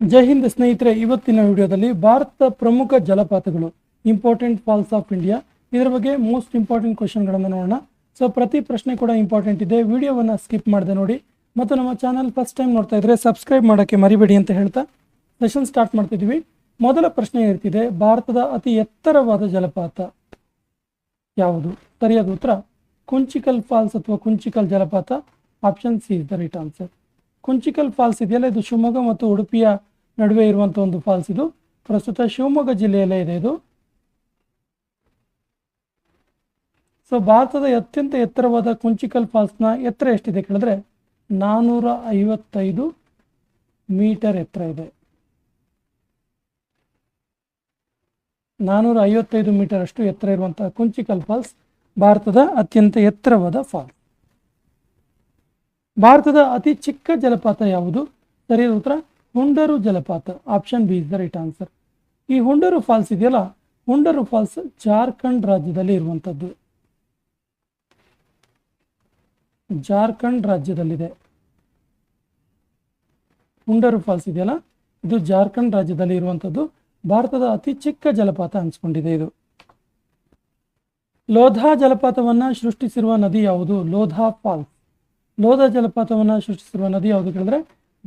ಜೈ ಹಿಂದ್ ಸ್ನೇಹಿತರೆ, ಇವತ್ತಿನ ವಿಡಿಯೋದಲ್ಲಿ ಭಾರತದ ಪ್ರಮುಖ ಜಲಪಾತಗಳು ಇಂಪಾರ್ಟೆಂಟ್ ಫಾಲ್ಸ್ ಆಫ್ ಇಂಡಿಯಾ ಇದರ ಬಗ್ಗೆ ಮೋಸ್ಟ್ ಇಂಪಾರ್ಟೆಂಟ್ ಕ್ವಶನ್ಗಳನ್ನು ನೋಡೋಣ. ಸೊ ಪ್ರತಿ ಪ್ರಶ್ನೆ ಕೂಡ ಇಂಪಾರ್ಟೆಂಟ್ ಇದೆ. ವಿಡಿಯೋವನ್ನು ಸ್ಕಿಪ್ ಮಾಡದೆ ನೋಡಿ. ಮತ್ತು ನಮ್ಮ ಚಾನಲ್ ಫಸ್ಟ್ ಟೈಮ್ ನೋಡ್ತಾ ಇದ್ರೆ ಸಬ್ಸ್ಕ್ರೈಬ್ ಮಾಡೋಕ್ಕೆ ಮರಿಬೇಡಿ ಅಂತ ಹೇಳ್ತಾ ಸೆಷನ್ ಸ್ಟಾರ್ಟ್ ಮಾಡ್ತಿದ್ವಿ. ಮೊದಲ ಪ್ರಶ್ನೆ ಇರ್ತಿದೆ ಭಾರತದ ಅತಿ ಎತ್ತರವಾದ ಜಲಪಾತ ಯಾವುದು? ಸರಿಯಾದ ಉತ್ತರ? ಕುಂಚಿಕಲ್ ಫಾಲ್ಸ್ ಅಥವಾ ಕುಂಚಿಕಲ್ ಜಲಪಾತ? Option C is the right answer Kunchikal falls ಇದೆಯಲ್ಲ, ಇದು ಶಿವಮೊಗ್ಗ ಮತ್ತು ಉಡುಪಿಯ ನಡುವೆ ಇರುವಂಥ ಒಂದು ಫಾಲ್ಸ್ ಇದು. ಪ್ರಸ್ತುತ ಶಿವಮೊಗ್ಗ ಜಿಲ್ಲೆಯಲ್ಲೇ ಇದೆ ಇದು. ಸೊ ಭಾರತದ ಅತ್ಯಂತ ಎತ್ತರವಾದ ಕುಂಚಿಕಲ್ ಫಾಲ್ಸ್ನ ಎತ್ತರ ಎಷ್ಟಿದೆ ಕೇಳಿದ್ರೆ ನಾನ್ನೂರ ಐವತ್ತೈದು ಮೀಟರ್ ಎತ್ತರ ಇದೆ. ನಾನ್ನೂರ ಐವತ್ತೈದು ಮೀಟರ್ ಅಷ್ಟು ಎತ್ತರ ಇರುವಂತಹ ಕುಂಚಿಕಲ್ ಫಾಲ್ಸ್ ಭಾರತದ ಅತ್ಯಂತ ಎತ್ತರವಾದ ಫಾಲ್ಸ್. ಭಾರತದ ಅತಿ ಚಿಕ್ಕ ಜಲಪಾತ ಯಾವುದು? ಸರಿಯಾದ ಉತ್ತರ, ಹುಂಡರು ಜಲಪಾತ. Option B is the right answer ಈ ಹುಂಡರು ಫಾಲ್ಸ್ ಇದೆಯಲ್ಲ, ಹುಂಡರು ಫಾಲ್ಸ್ ಜಾರ್ಖಂಡ್ ರಾಜ್ಯದಲ್ಲಿ ಇರುವಂಥದ್ದು ಜಾರ್ಖಂಡ್ ರಾಜ್ಯದಲ್ಲಿದೆ. ಹುಂಡರು ಫಾಲ್ಸ್ ಇದೆಯಲ್ಲ, ಇದು ಜಾರ್ಖಂಡ್ ರಾಜ್ಯದಲ್ಲಿ ಇರುವಂಥದ್ದು ಭಾರತದ ಅತಿ ಚಿಕ್ಕ ಜಲಪಾತ ಅನಿಸ್ಕೊಂಡಿದೆ ಇದು. ಲೋಧಾ ಜಲಪಾತವನ್ನು ಸೃಷ್ಟಿಸಿರುವ ನದಿ ಯಾವುದು? ಲೋಧಾ ಫಾಲ್ಸ್ ಲೋಧಾ ಜಲಪಾತವನ್ನು ಸೃಷ್ಟಿಸಿರುವ ನದಿ ಯಾವುದು ಕೇಳಿದ್ರೆ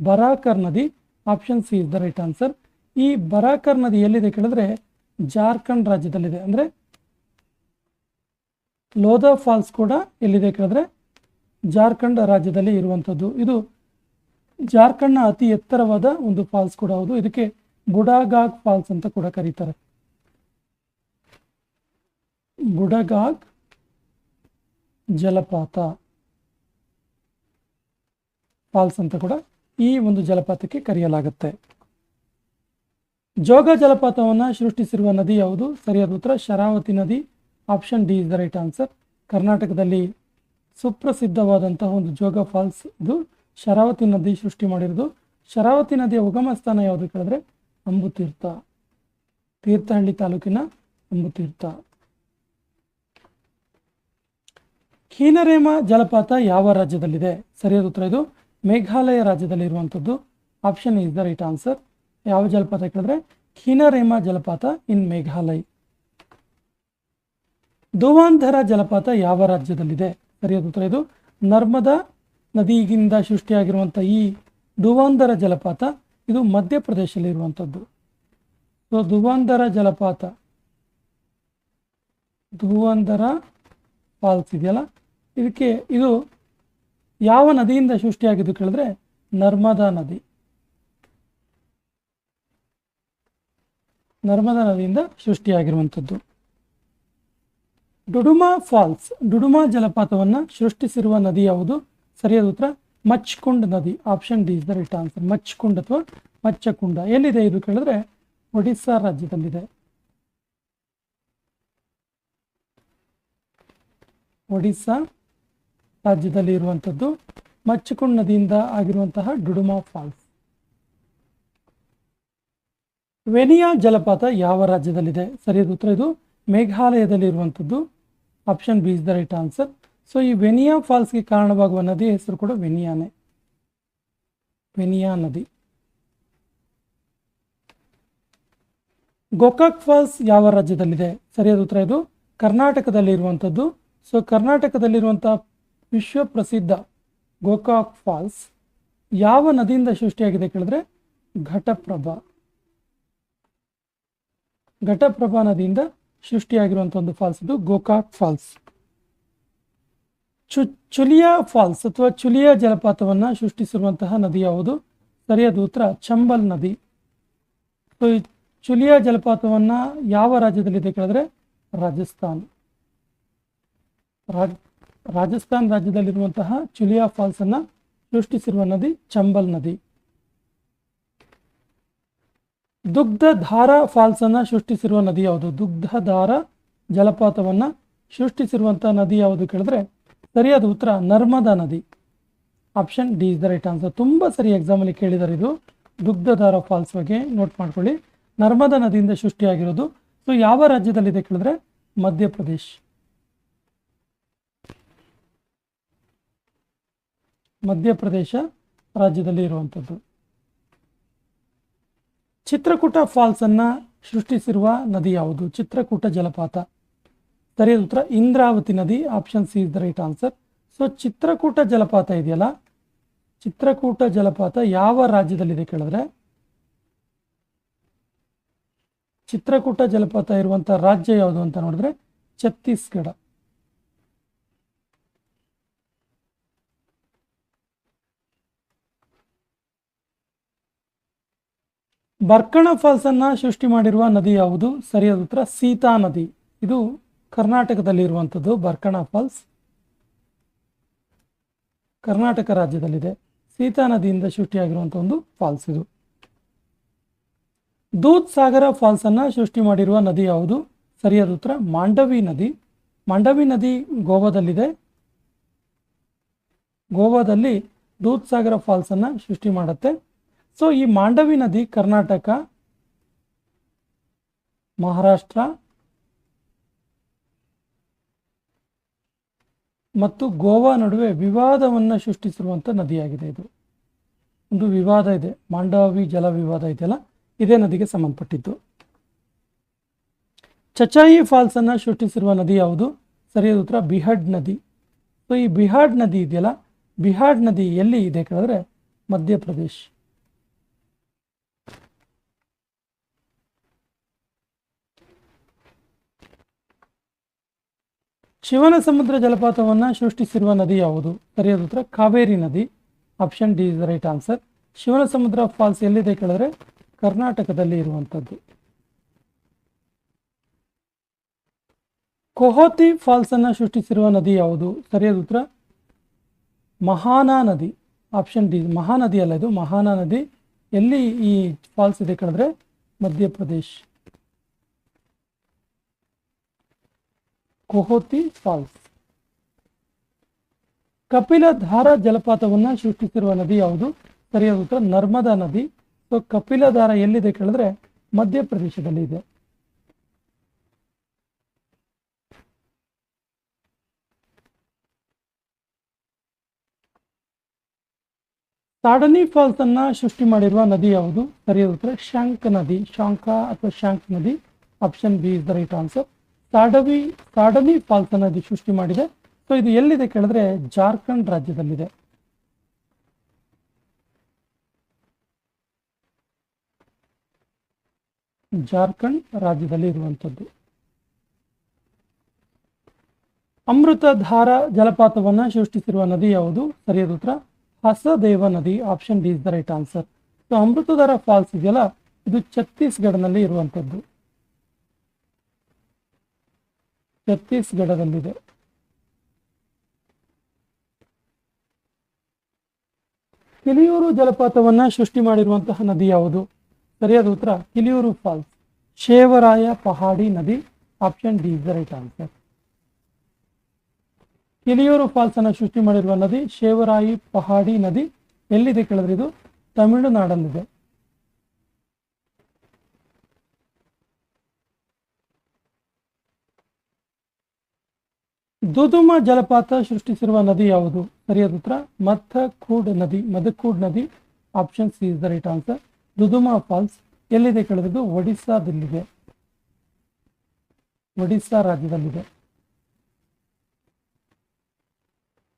ಬರಾಕರ್ ನದಿ? Option C is the right answer ಈ ಬರಾಕರ್ ನದಿ ಎಲ್ಲಿದೆ ಕೇಳಿದ್ರೆ ಜಾರ್ಖಂಡ್ ರಾಜ್ಯದಲ್ಲಿದೆ. ಅಂದ್ರೆ ಲೋಧಾ ಫಾಲ್ಸ್ ಕೂಡ ಎಲ್ಲಿದೆ ಕೇಳಿದ್ರೆ ಜಾರ್ಖಂಡ್ ರಾಜ್ಯದಲ್ಲಿ ಇರುವಂಥದ್ದು ಇದು ಜಾರ್ಖಂಡ್ನ ಅತಿ ಎತ್ತರವಾದ ಒಂದು ಫಾಲ್ಸ್ ಕೂಡ ಹೌದು. ಇದಕ್ಕೆ ಬುಡಾಗಾಗ್ ಫಾಲ್ಸ್ ಅಂತ ಕೂಡ ಕರೀತಾರೆ. ಬುಡಗಾಗ್ ಜಲಪಾತ. ಫಾಲ್ಸ್ ಅಂತ ಕೂಡ ಈ ಒಂದು ಜಲಪಾತಕ್ಕೆ ಕರೆಯಲಾಗುತ್ತೆ. ಜೋಗ ಜಲಪಾತವನ್ನು ಸೃಷ್ಟಿಸಿರುವ ನದಿ ಯಾವುದು? ಸರಿಯಾದ ಉತ್ತರ, ಶರಾವತಿ ನದಿ. Option D is the right answer ಕರ್ನಾಟಕದಲ್ಲಿ ಸುಪ್ರಸಿದ್ಧವಾದಂತಹ ಒಂದು ಜೋಗ ಫಾಲ್ಸ್ ಇದು. ಶರಾವತಿ ನದಿ ಸೃಷ್ಟಿ ಮಾಡಿರೋದು. ಶರಾವತಿ ನದಿಯ ಉಗಮ ಸ್ಥಾನ ಯಾವುದು ಕೇಳಿದ್ರೆ? ಅಂಬುತೀರ್ಥ. ತೀರ್ಥಹಳ್ಳಿ ತಾಲೂಕಿನ ಅಂಬುತೀರ್ಥ. ಖೀನರೇಮ ಜಲಪಾತ ಯಾವ ರಾಜ್ಯದಲ್ಲಿದೆ? ಸರಿಯಾದ ಉತ್ತರ ಇದು ಮೇಘಾಲಯ ರಾಜ್ಯದಲ್ಲಿ ಇರುವಂಥದ್ದು option is the right answer ಯಾವ ಜಲಪಾತ ಕೇಳಿದ್ರೆ? ಖೀನರೇಮ ಜಲಪಾತ ಇನ್ ಮೇಘಾಲಯ. ಧುವಾಂಧರ ಜಲಪಾತ ಯಾವ ರಾಜ್ಯದಲ್ಲಿದೆ? ಸರಿಯಾದ ಉತ್ತರ ಇದು ನರ್ಮದಾ ನದಿಗಿಂದ ಸೃಷ್ಟಿಯಾಗಿರುವಂಥ ಈ ಧುವಾಂಧರ ಜಲಪಾತ ಇದು ಮಧ್ಯಪ್ರದೇಶದಲ್ಲಿ ಇರುವಂಥದ್ದು ಸೊ ಧುವಾಂಧರ ಜಲಪಾತ. ಧುವಾಂಧರ ಫಾಲ್ಸ್ ಇದೆಯಲ್ಲ? ಇದಕ್ಕೆ ಇದು ಯಾವ ನದಿಯಿಂದ ಸೃಷ್ಟಿಯಾಗಿದ್ದು ಕೇಳಿದ್ರೆ ನರ್ಮದಾ ನದಿ. ನರ್ಮದಾ ನದಿಯಿಂದ ಸೃಷ್ಟಿಯಾಗಿರುವಂಥದ್ದು. ಡುಡುಮಾ ಫಾಲ್ಸ್, ಡುಡುಮಾ ಜಲಪಾತವನ್ನು ಸೃಷ್ಟಿಸಿರುವ ನದಿ ಯಾವುದು? ಸರಿಯಾದ ಉತ್ತರ, ಮಚ್ಕುಂಡ್ ನದಿ. Option D is the right answer. Machkund ಅಥವಾ ಮಚ್ಚಕುಂಡ. ಎಲ್ಲಿದೆ ಇದು ಕೇಳಿದ್ರೆ? ಒಡಿಸ್ಸಾ ರಾಜ್ಯದಲ್ಲಿದೆ. ಒಡಿಸ್ಸಾ ರಾಜ್ಯದಲ್ಲಿ ಇರುವಂಥದ್ದು ಮಚ್ಚಿಕೊಂಡ್ ನದಿಯಿಂದ ಆಗಿರುವಂತಹ ಡುಡುಮಾ ಫಾಲ್ಸ್. ವೆನಿಯಾ ಜಲಪಾತ ಯಾವ ರಾಜ್ಯದಲ್ಲಿದೆ? ಸರಿಯಾದ ಉತ್ತರ ಇದು ಮೇಘಾಲಯದಲ್ಲಿ ಇರುವಂಥದ್ದು option B is the right answer so ಈ ವೆನಿಯಾ ಫಾಲ್ಸ್ಗೆ ಕಾರಣವಾಗುವ ನದಿ ಹೆಸರು ಕೂಡ ವೆನಿಯಾನೆ. ವೆನಿಯಾ ನದಿ. ಗೋಕಾಕ್ ಫಾಲ್ಸ್ ಯಾವ ರಾಜ್ಯದಲ್ಲಿದೆ? ಸರಿಯಾದ ಉತ್ತರ ಇದು ಕರ್ನಾಟಕದಲ್ಲಿ ಇರುವಂಥದ್ದು ಸೊ ಕರ್ನಾಟಕದಲ್ಲಿರುವಂಥ ವಿಶ್ವ ಪ್ರಸಿದ್ಧ ಗೋಕಾಕ್ ಫಾಲ್ಸ್ ಯಾವ ನದಿಯಿಂದ ಸೃಷ್ಟಿಯಾಗಿದೆ ಕೇಳಿದ್ರೆ ಘಟಪ್ರಭಾ. ಘಟಪ್ರಭಾ ನದಿಯಿಂದ ಸೃಷ್ಟಿಯಾಗಿರುವಂಥ ಒಂದು ಫಾಲ್ಸ್ ಇದು ಗೋಕಾಕ್ ಫಾಲ್ಸ್. ಚು, ಚುಲಿಯಾ ಫಾಲ್ಸ್ ಅಥವಾ ಚುಲಿಯಾ ಜಲಪಾತವನ್ನು ಸೃಷ್ಟಿಸಿರುವಂತಹ ನದಿ ಯಾವುದು? ಸರಿಯಾದ ಉತ್ತರ ಚಂಬಲ್ ನದಿ. ಸೊ ಈ ಚುಲಿಯಾ ಜಲಪಾತವನ್ನು ಯಾವ ರಾಜ್ಯದಲ್ಲಿದೆ ಕೇಳಿದ್ರೆ ರಾಜಸ್ಥಾನ್. ರಾಜ್ ರಾಜಸ್ಥಾನ್ ರಾಜ್ಯದಲ್ಲಿರುವಂತಹ ಚುಲಿಯಾ ಫಾಲ್ಸ್ ಅನ್ನ ಸೃಷ್ಟಿಸಿರುವ ನದಿ ಚಂಬಲ್ ನದಿ. ದುಗ್ಧಧಾರ ಫಾಲ್ಸ್ ಅನ್ನ ಸೃಷ್ಟಿಸಿರುವ ನದಿ ಯಾವುದು? ದುಗ್ಧಧಾರ ಜಲಪಾತವನ್ನ ಸೃಷ್ಟಿಸಿರುವಂತಹ ನದಿ ಯಾವುದು ಕೇಳಿದ್ರೆ ಸರಿಯಾದ ಉತ್ತರ ನರ್ಮದಾ ನದಿ. Option D is the right answer. ತುಂಬ ಸರಿ ಎಕ್ಸಾಮಲ್ಲಿ ಕೇಳಿದ್ದಾರೆ ಇದು. ದುಗ್ಧಧಾರ ಫಾಲ್ಸ್ ಬಗ್ಗೆ ನೋಟ್ ಮಾಡ್ಕೊಳ್ಳಿ. ನರ್ಮದಾ ನದಿಯಿಂದ ಸೃಷ್ಟಿಯಾಗಿರೋದು. ಸೊ ಯಾವ ರಾಜ್ಯದಲ್ಲಿದೆ ಕೇಳಿದ್ರೆ ಮಧ್ಯಪ್ರದೇಶ್. ಮಧ್ಯಪ್ರದೇಶ ರಾಜ್ಯದಲ್ಲಿ ಇರುವಂಥದ್ದು. ಚಿತ್ರಕೂಟ ಫಾಲ್ಸ್ ಅನ್ನ ಸೃಷ್ಟಿಸಿರುವ ನದಿ ಯಾವುದು? ಚಿತ್ರಕೂಟ ಜಲಪಾತ. ಸರಿಯಾದ ಉತ್ತರ, ಇಂದ್ರಾವತಿ ನದಿ option C is the right answer so Chitrakoot ಜಲಪಾತ ಇದೆಯಲ್ಲ? ಚಿತ್ರಕೂಟ ಜಲಪಾತ ಯಾವ ರಾಜ್ಯದಲ್ಲಿದೆ ಕೇಳಿದ್ರೆ? ಚಿತ್ರಕೂಟ ಜಲಪಾತ ಇರುವಂತಹ ರಾಜ್ಯ ಯಾವುದು ಅಂತ ನೋಡಿದ್ರೆ ಛತ್ತೀಸ್ಗಢ. ಬರ್ಕಣ ಫಾಲ್ಸ್ ಅನ್ನ ಸೃಷ್ಟಿ ಮಾಡಿರುವ ನದಿ ಯಾವುದು? ಸರಿಯಾದ ಉತ್ತರ, ಸೀತಾ ನದಿ. ಇದು ಕರ್ನಾಟಕದಲ್ಲಿ ಇರುವಂಥದ್ದು ಬರ್ಕಣ ಫಾಲ್ಸ್. ಕರ್ನಾಟಕ ರಾಜ್ಯದಲ್ಲಿದೆ. ಸೀತಾ ನದಿಯಿಂದ ಸೃಷ್ಟಿಯಾಗಿರುವಂಥ ಒಂದು ಫಾಲ್ಸ್ ಇದು. ದೂದ್ ಸಾಗರ ಫಾಲ್ಸ್ ಅನ್ನ ಸೃಷ್ಟಿ ಮಾಡಿರುವ ನದಿ ಯಾವುದು? ಸರಿಯಾದ ಉತ್ತರ, ಮಾಂಡವಿ ನದಿ. ಮಾಂಡವಿ ನದಿ ಗೋವಾದಲ್ಲಿದೆ. ಗೋವಾದಲ್ಲಿ ದೂದ್ ಸಾಗರ ಫಾಲ್ಸ್ ಅನ್ನ ಸೃಷ್ಟಿ ಮಾಡುತ್ತೆ. ಸೊ ಈ ಮಾಂಡವಿ ನದಿ ಕರ್ನಾಟಕ ಮಹಾರಾಷ್ಟ್ರ ಮತ್ತು ಗೋವಾ ನಡುವೆ ವಿವಾದವನ್ನು ಸೃಷ್ಟಿಸಿರುವಂಥ ನದಿಯಾಗಿದೆ ಇದು. ಒಂದು ವಿವಾದ ಇದೆ. ಮಾಂಡವಿ ಜಲ ವಿವಾದ ಇದೆಯಲ್ಲ? ಇದೇ ನದಿಗೆ ಸಂಬಂಧಪಟ್ಟಿದ್ದು. ಚಚಾಯಿ ಫಾಲ್ಸ್ ಅನ್ನು ಸೃಷ್ಟಿಸಿರುವ ನದಿ ಯಾವುದು? ಸರಿಯಾದ ಉತ್ತರ ಬಿಹಾಡ್ ನದಿ. ಸೊ ಈ ಬಿಹಾಡ್ ನದಿ ಇದೆಯಲ್ಲ? ಬಿಹಾಡ್ ನದಿ ಎಲ್ಲಿ ಇದೆ ಕೇಳಿದ್ರೆ ಮಧ್ಯಪ್ರದೇಶ್. ಶಿವನ ಸಮುದ್ರ ಜಲಪಾತವನ್ನು ಸೃಷ್ಟಿಸಿರುವ ನದಿ ಯಾವುದು? ಸರಿಯಾದ ಉತ್ತರ, ಕಾವೇರಿ ನದಿ. Option D is the right answer Shivanasamudra falls ಎಲ್ಲಿದೆ ಕೇಳಿದ್ರೆ? ಕರ್ನಾಟಕದಲ್ಲಿ ಇರುವಂಥದ್ದು ಕೊಹೋತಿ ಫಾಲ್ಸ್ ಅನ್ನು ಸೃಷ್ಟಿಸಿರುವ ನದಿ ಯಾವುದು? ಸರಿಯಾದ ಉತ್ತರ, ಮಹಾನಾ ನದಿ. ಆಪ್ಷನ್ ಡಿ ಮಹಾನದಿ ಅಲ್ಲ ಇದು. ಮಹಾನಾ ನದಿ. ಎಲ್ಲಿ ಈ ಫಾಲ್ಸ್ ಇದೆ ಕೇಳಿದ್ರೆ? ಮಧ್ಯಪ್ರದೇಶ್. ಕೊಹೋತಿ ಫಾಲ್ಸ್. ಕಪಿಲಧಾರ ಜಲಪಾತವನ್ನು ಸೃಷ್ಟಿಸಿರುವ ನದಿ ಯಾವುದು? ಸರಿಯಾದ ಉತ್ತರ, ನರ್ಮದಾ ನದಿ. ಸೊ ಕಪಿಲಧಾರ ಎಲ್ಲಿದೆ ಕೇಳಿದ್ರೆ ಮಧ್ಯಪ್ರದೇಶದಲ್ಲಿ ಇದೆ. ಸಾಡನಿ ಫಾಲ್ಸ್ ಅನ್ನ ಸೃಷ್ಟಿ ಮಾಡಿರುವ ನದಿ ಯಾವುದು? ಸರಿಯಾದ ಉತ್ತರ, ಶಾಂಕ್ ನದಿ. ಶಾಂಕ ಅಥವಾ ಶಾಂಕ್ ನದಿ. Option B is the right answer ಸಾಡವಿ ಸಾಡನಿ falls ಅನ್ನ ಸೃಷ್ಟಿ ಮಾಡಿದೆ. ಸೊ ಇದು ಎಲ್ಲಿದೆ ಕೇಳಿದ್ರೆ ಜಾರ್ಖಂಡ್ ರಾಜ್ಯದಲ್ಲಿದೆ. ಜಾರ್ಖಂಡ್ ರಾಜ್ಯದಲ್ಲಿ ಇರುವಂಥದ್ದು. ಅಮೃತಧಾರ ಜಲಪಾತವನ್ನು ಸೃಷ್ಟಿಸಿರುವ ನದಿ ಯಾವುದು? ಸರಿಯಾದ ಉತ್ತರ, ಹಸದೇವ ನದಿ option D is the right answer so Amritdhara falls ಇದೆಯಲ್ಲ, ಇದು ಛತ್ತೀಸ್ಗಢನಲ್ಲಿ ಇರುವಂಥದ್ದು. ಛತ್ತೀಸ್ಗಢದಲ್ಲಿದೆ. ಕಿಲಿಯೂರು ಜಲಪಾತವನ್ನ ಸೃಷ್ಟಿ ಮಾಡಿರುವಂತಹ ನದಿ ಯಾವುದು? ಸರಿಯಾದ ಉತ್ತರ, ಕಿಲಿಯೂರು ಫಾಲ್ಸ್. ಶೇವರಾಯ ಪಹಾಡಿ ನದಿ, option D is the right answer. Kiliyur falls ಅನ್ನು ಸೃಷ್ಟಿ ಮಾಡಿರುವ ನದಿ ಶೇವರಾಯಿ ಪಹಾಡಿ ನದಿ, ಎಲ್ಲಿದೆ ಕೇಳಿದ್ರೆ ಇದು? ತಮಿಳುನಾಡಲ್ಲಿದೆ. ದುದುಮ ಜಲಪಾತ ಸೃಷ್ಟಿಸಿರುವ ನದಿ ಯಾವುದು? ಸರಿಯಾದ ಉತ್ತರ ಮಥಕೂಡ್ ನದಿ, ಮದಕೂಡ್ ನದಿ option C is the right answer Duduma falls ಎಲ್ಲಿದೆ ಕೇಳಿದ್ರು ಒಡಿಸ್ಸಾದಲ್ಲಿದೆ. ಒಡಿಸ್ಸಾ ರಾಜ್ಯದಲ್ಲಿದೆ.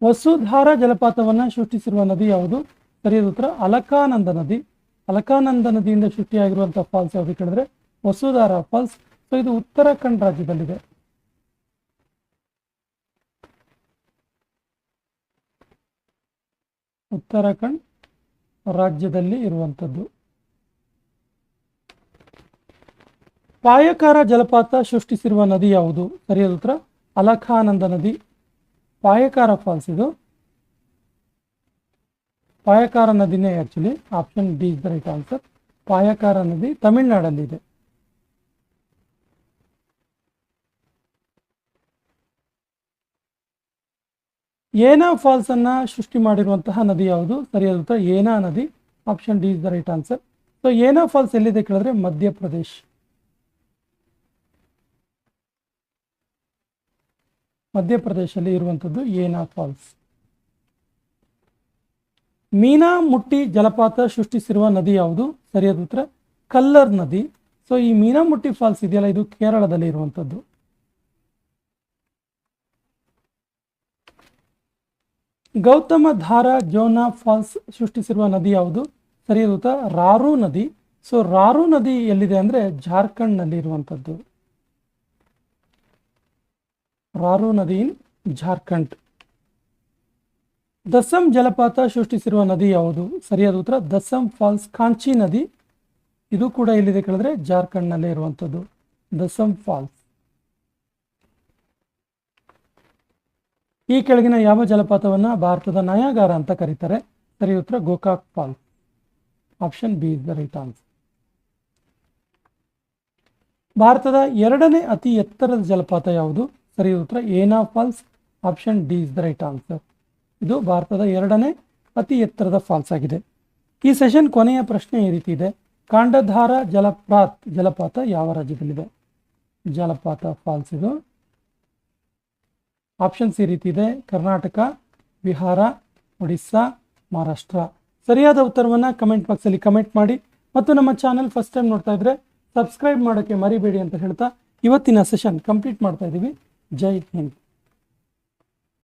ವಸುಧಾರ ಜಲಪಾತವನ್ನು ಸೃಷ್ಟಿಸಿರುವ ನದಿ ಯಾವುದು? ಸರಿಯಾದ ಉತ್ತರ, ಅಲಕಾನಂದ ನದಿ. ಅಲಕಾನಂದ ನದಿಯಿಂದ ಸೃಷ್ಟಿಯಾಗಿರುವಂತಹ ಫಾಲ್ಸ್ ಯಾವುದು? ಕೇಳಿದ್ರೆ, ವಸುಧಾರ ಫಾಲ್ಸ್ ಸೊ ಇದು ಉತ್ತರಾಖಂಡ್ ರಾಜ್ಯದಲ್ಲಿದೆ. ಉತ್ತರಾಖಂಡ್ ರಾಜ್ಯದಲ್ಲಿ ಇರುವಂಥದ್ದು. ಪಾಯಕಾರ ಜಲಪಾತ ಸೃಷ್ಟಿಸಿರುವ ನದಿ ಯಾವುದು? ಸರಿಯಾದ ಉತ್ತರ, ಅಲಖಾನಂದ ನದಿ. ಪಾಯಕಾರ ಫಾಲ್ಸ್ ಇದು. Paikara ನದಿನೇ actually option D is the right answer Paikara ನದಿ ತಮಿಳುನಾಡಲ್ಲಿದೆ. ಏನಾ ಫಾಲ್ಸ್ ಅನ್ನ ಸೃಷ್ಟಿ ಮಾಡಿರುವಂತಹ ನದಿ ಯಾವುದು? ಸರಿಯಾದ ಉತ್ತರ ಏನಾ ನದಿ? Option D is the right answer so ಏನಾ ಫಾಲ್ಸ್ ಎಲ್ಲಿದೆ ಕೇಳಿದ್ರೆ ಮಧ್ಯಪ್ರದೇಶ್. ಮಧ್ಯಪ್ರದೇಶದಲ್ಲಿ ಇರುವಂಥದ್ದು ಏನಾ ಫಾಲ್ಸ್ ಮೀನಾ ಮುಟ್ಟಿ ಜಲಪಾತ ಸೃಷ್ಟಿಸಿರುವ ನದಿ ಯಾವುದು? ಸರಿಯಾದ ಉತ್ತರ, ಕಲ್ಲರ್ ನದಿ. ಸೊ ಈ ಮೀನಾಮುಟ್ಟಿ ಫಾಲ್ಸ್ ಇದೆಯಲ್ಲ, ಇದು ಕೇರಳದಲ್ಲಿ ಇರುವಂಥದ್ದು ಗೌತಮ ಧಾರ ಜೋನಾ ಫಾಲ್ಸ್ ಸೃಷ್ಟಿಸಿರುವ ನದಿ ಯಾವುದು? ಸರಿಯಾದ ಉತ್ತರ. ರಾರು ನದಿ. ಸೊ ರಾರು ನದಿ ಎಲ್ಲಿದೆ ಅಂದ್ರೆ ಜಾರ್ಖಂಡ್ನಲ್ಲಿ ಇರುವಂಥದ್ದು. ರಾರು ನದಿ ಇನ್ ಜಾರ್ಖಂಡ್. ದಸಂ ಜಲಪಾತ ಸೃಷ್ಟಿಸಿರುವ ನದಿ ಯಾವುದು? ಸರಿಯಾದ ಉತ್ತರ. ದಸ್ಸಂ ಫಾಲ್ಸ್ ಕಾಂಚಿ ನದಿ. ಇದು ಕೂಡ ಎಲ್ಲಿದೆ ಕೇಳಿದ್ರೆ ಜಾರ್ಖಂಡ್ನಲ್ಲೇ ಇರುವಂಥದ್ದು. ದಸ್ಸಂ ಫಾಲ್ಸ್. ಈ ಕೆಳಗಿನ ಯಾವ ಜಲಪಾತವನ್ನು ಭಾರತದ ನಯಾಗಾರ ಅಂತ ಕರೀತಾರೆ? ಸರಿ, ಉತ್ತರ Gokak falls option B is the right answer. ಭಾರತದ ಎರಡನೇ ಅತಿ ಎತ್ತರದ ಜಲಪಾತ ಯಾವುದು? ಸರಿ, ಉತ್ತರ ಏನಾ falls. Option D is the right answer. ಇದು ಭಾರತದ ಎರಡನೇ ಅತಿ ಎತ್ತರದ ಫಾಲ್ಸ್ ಆಗಿದೆ. ಈ ಸೆಷನ್ ಕೊನೆಯ ಪ್ರಶ್ನೆ ಈ ರೀತಿ ಇದೆ. ಕಾಂಡಧಾರ ಜಲಪಾತ್ ಜಲಪಾತ ಯಾವ ರಾಜ್ಯದಲ್ಲಿದೆ? ಜಲಪಾತ ಫಾಲ್ಸ್ ಇದು. ಆಪ್ಷನ್ಸ್ ಈ ರೀತಿ ಇದೆ. ಕರ್ನಾಟಕ, ಬಿಹಾರ, ಒಡಿಸ್ಸಾ, ಮಹಾರಾಷ್ಟ್ರ. ಸರಿಯಾದ ಉತ್ತರವನ್ನು ಕಮೆಂಟ್ ಬಾಕ್ಸಲ್ಲಿ ಕಮೆಂಟ್ ಮಾಡಿ. ಮತ್ತು ನಮ್ಮ ಚಾನಲ್ ಫಸ್ಟ್ ಟೈಮ್ ನೋಡ್ತಾ ಇದ್ರೆ ಸಬ್ಸ್ಕ್ರೈಬ್ ಮಾಡೋಕ್ಕೆ ಮರಿಬೇಡಿ ಅಂತ ಹೇಳ್ತಾ ಇವತ್ತಿನ ಸೆಷನ್ ಕಂಪ್ಲೀಟ್ ಮಾಡ್ತಾ ಇದ್ದೀವಿ. ಜೈ ಹಿಂದ್.